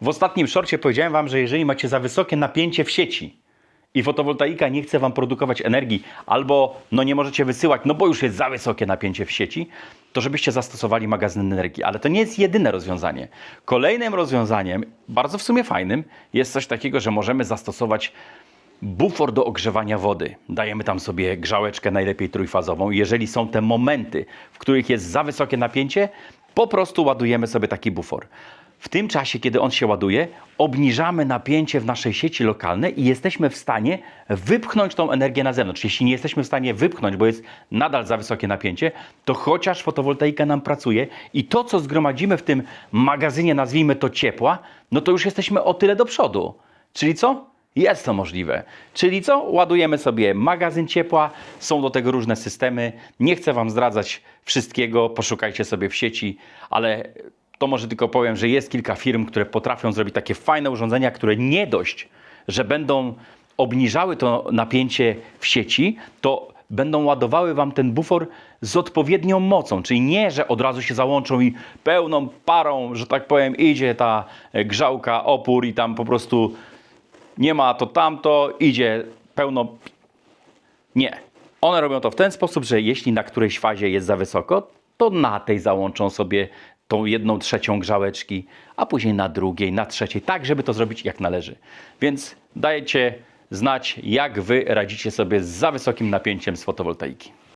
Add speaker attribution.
Speaker 1: W ostatnim szorcie powiedziałem Wam, że jeżeli macie za wysokie napięcie w sieci i fotowoltaika nie chce Wam produkować energii, albo no nie możecie wysyłać, no bo już jest za wysokie napięcie w sieci, to żebyście zastosowali magazyn energii. Ale to nie jest jedyne rozwiązanie. Kolejnym rozwiązaniem, bardzo w sumie fajnym, jest coś takiego, że możemy zastosować bufor do ogrzewania wody. Dajemy tam sobie grzałeczkę, najlepiej trójfazową. Jeżeli są te momenty, w których jest za wysokie napięcie, po prostu ładujemy sobie taki bufor. W tym czasie, kiedy on się ładuje, obniżamy napięcie w naszej sieci lokalnej i jesteśmy w stanie wypchnąć tą energię na zewnątrz. Jeśli nie jesteśmy w stanie wypchnąć, bo jest nadal za wysokie napięcie, to chociaż fotowoltaika nam pracuje i to, co zgromadzimy w tym magazynie, nazwijmy to ciepła, no to już jesteśmy o tyle do przodu. Czyli co? Jest to możliwe. Czyli co? Ładujemy sobie magazyn ciepła, są do tego różne systemy. Nie chcę Wam zdradzać wszystkiego, poszukajcie sobie w sieci, ale to może tylko powiem, że jest kilka firm, które potrafią zrobić takie fajne urządzenia, które nie dość, że będą obniżały to napięcie w sieci, to będą ładowały Wam ten bufor z odpowiednią mocą. Czyli nie, że od razu się załączą i pełną parą, że tak powiem, idzie ta grzałka, opór i tam po prostu nie ma to tamto, idzie pełno. Nie. One robią to w ten sposób, że jeśli na którejś fazie jest za wysoko, to na tej załączą sobie tą jedną trzecią grzałeczki, a później na drugiej, na trzeciej, tak żeby to zrobić jak należy. Więc dajcie znać, jak wy radzicie sobie z za wysokim napięciem z fotowoltaiki.